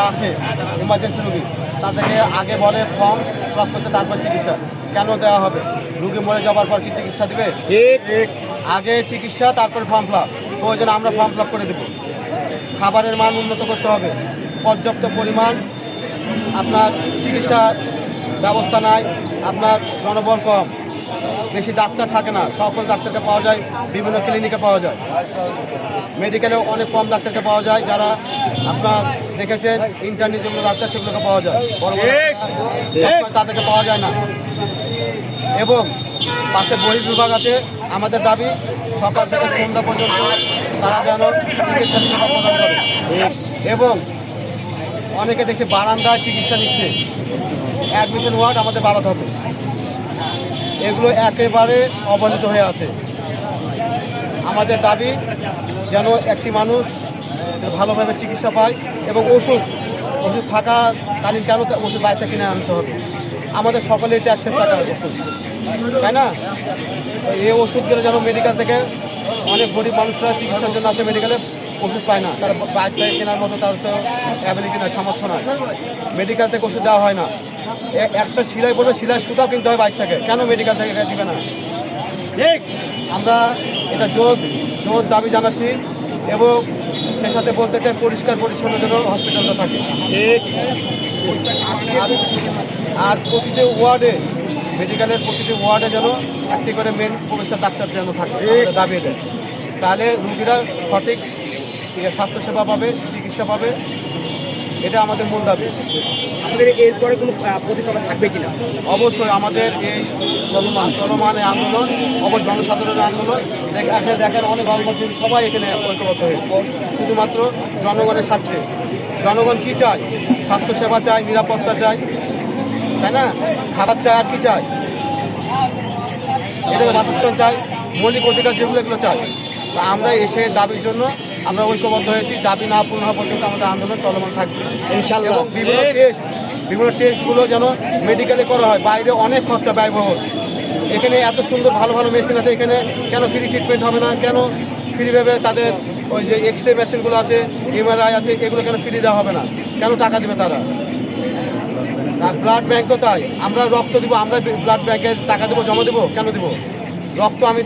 যারা আসে ইমার্জেন্সি রুগী তাদেরকে আগে বলে ফর্ম ফিল আপ করতে তারপর চিকিৎসা। কেন দেওয়া হবে? রুগী মরে যাওয়ার পর কি চিকিৎসা দেবে? আগে চিকিৎসা তারপর ফর্ম ফিল আপ প্রয়োজন আমরা ফর্ম ফিল করে দেবো। খাবারের মান উন্নত করতে হবে। পর্যাপ্ত পরিমাণ আপনার চিকিৎসার ব্যবস্থা নাই। আপনার জনবল কম। বেশি ডাক্তার থাকে না। সকল ডাক্তারকে পাওয়া যায় বিভিন্ন ক্লিনিকে পাওয়া যায়। মেডিকেলেও অনেক কম ডাক্তারকে পাওয়া যায় যারা আপনার দেখেছেন ইন্টারনি যেগুলো ডাক্তার সেগুলোকে পাওয়া যায়। বড় তাদেরকে পাওয়া যায় না। এবং পাশে বহির বিভাগ আছে আমাদের দাবি সকাল থেকে সন্ধ্যা পর্যন্ত তারা যেন চিকিৎসা সেবা প্রদান করে। এবং অনেকে দেখছে বারান্দায় চিকিৎসা নিচ্ছে। অ্যাডমিশন ওয়ার্ড আমাদের বাড়াতে হবে। এগুলো একেবারে অবহেলিত হয়ে আছে। আমাদের দাবি যেন একটি মানুষ ভালোভাবে চিকিৎসা পায় এবং ওষুধ ওষুধ থাকাকালীন কেন তা ওষুধ বাইরে কিনে আনতে হবে? আমাদের সকলের ট্যাক্সের টাকা ওষুধ, তাই না? এই ওষুধগুলো যেন মেডিকেল থেকে অনেক গরিব মানুষরা চিকিৎসার জন্য আসে মেডিকেলে ওষুধ পায় না। তার বাইক থেকে কেনার মতো তার তো অ্যাবিলিটি নয় সামর্থ্য নয় মেডিকেল থেকে ওষুধ দেওয়া হয় না। একটা সিলাই বলবে সিলাই সুতাও কিনতে হয় বাইক থেকে। কেন মেডিকেল থেকে দিবে না? আমরা এটা জোর জোর দাবি জানাচ্ছি এবং সে সাথে বলতে চাই পরিষ্কার পরিচ্ছন্ন যেন হসপিটালটা থাকে। আর আর প্রতিটি ওয়ার্ডে মেডিকেলের প্রতিটি ওয়ার্ডে যেন একটি করে মেন প্রফেসর ডাক্তার যেন থাকে। দাবি এটা তাহলে রুগীরা সঠিক ইয়ে স্বাস্থ্যসেবা পাবে চিকিৎসা পাবে। এটা আমাদের মূল দাবি। আমাদের এরপরে কোনো আহ, প্রতিষ্ঠান থাকবে কিনা? অবশ্যই আমাদের এই চলমান চলমান আন্দোলন অবশ্য জনসাধারণের আন্দোলন এখানে দেখেন অনেক গণমাধ্যম সবাই এখানে ঐক্যবদ্ধ হয়েছে। শুধুমাত্র জনগণের স্বার্থে। জনগণ কি চায়? স্বাস্থ্যসেবা চায় নিরাপত্তা চায়। তাই না? খাবার চায় আর কি চায়? এটা বাসস্থান চাই মৌলিক অধিকার যেগুলো এগুলো চাই তা আমরা এসে দাবির জন্য আমরা ঐক্যবদ্ধ হয়েছি দাবি না পূর্ণ হওয়া পর্যন্ত আমাদের আন্দোলন চলমান থাকবে। ইনশাল্লাহ। এবং বিভিন্ন টেস্ট বিভিন্ন টেস্টগুলো যেন মেডিকেলে করা হয় বাইরে অনেক খরচা ব্যয়বহুল। এখানে এত সুন্দর ভালো ভালো মেশিন আছে এখানে কেন ফ্রি ট্রিটমেন্ট হবে না? কেন ফ্রিভাবে তাদের ওই যে এক্স রে মেশিনগুলো আছে এমআরআই আছে এগুলো কেন ফ্রি দেওয়া হবে না? কেন টাকা দেবে তারা? আর ব্লাড ব্যাঙ্কও তাই। আমরা রক্ত দিব আমরা ব্লাড ব্যাংকের টাকা দেবো জমা দেবো কেন দেবো? রক্ত আমি